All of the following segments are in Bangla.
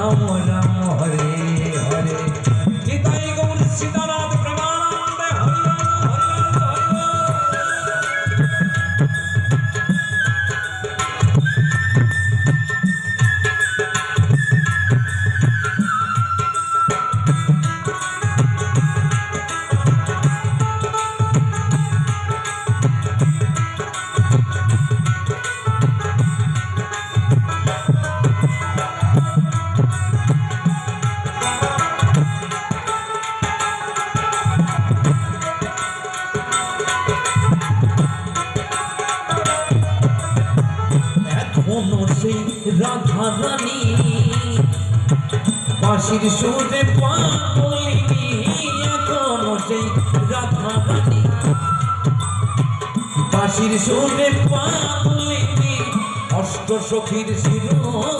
রাম সেই রাধা রানী বাঁশির সুরে পাগলিনী এখনও সেই রাধা রানী বাঁশির সুরে পাগলিনী অষ্ট সখীর শিরোমণি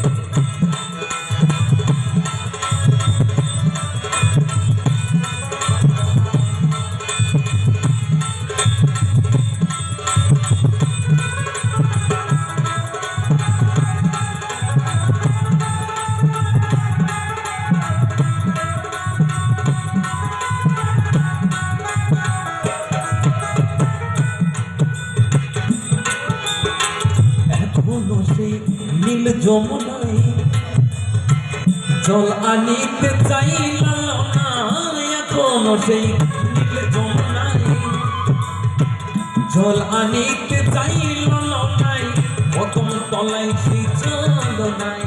সেই নীল যমুনাই জল আনিতে চাইল না এখনও সেই নীল যমুনাই জল আনিতে চাইল নাই প্রথম তলাই সেই চন্দ নাই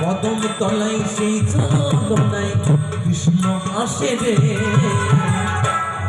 কদম তলাই সেই চন্দ নাই কৃষ্ণ আসে রে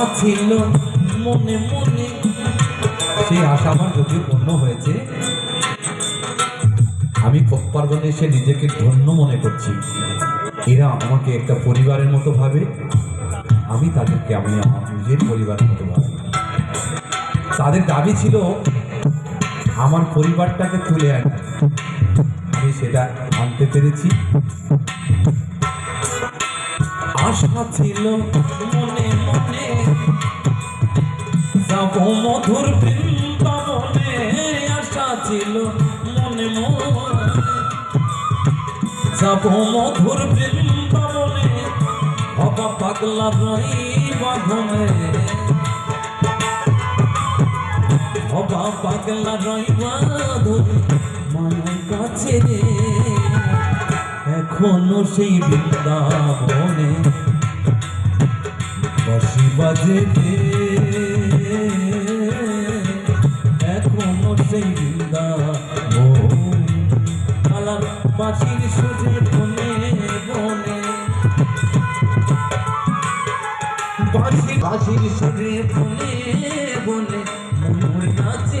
আশা ছিল মনে মনে। সেই আশা আমার যদিও পূর্ণ হয়েছে, আমি পার্বণে এসে নিজেকে ধন্য মনে করছি। এরা আমাকে একটা পরিবারের মতো ভাবে, আমি তাদেরকে, আমি আমার নিজের পরিবারের মতো ভাবি। তাদের দাবি ছিল, আমার পরিবারটাকে তুলে আনা। আমি সেটা আনতে পেরেছি। আশা ছিল, মনে মনে। যাব মধুর বৃন্দাবনে, আশা ছিল মনে মনে। যাব মধুর বৃন্দাবনে, বাবা পাগলা রইবা ঘুমে বাবা পাগলা রইবা ধরে মায়ের কাছে রে। এখনও সেই বৃন্দাবনে বাঁশি বাজে এখনও সেই বৃন্দাবন আলার বাঁশির সুরে বনে বনে বাঁশি বাঁশির সুরে বনে বনে ময়ূর নাচে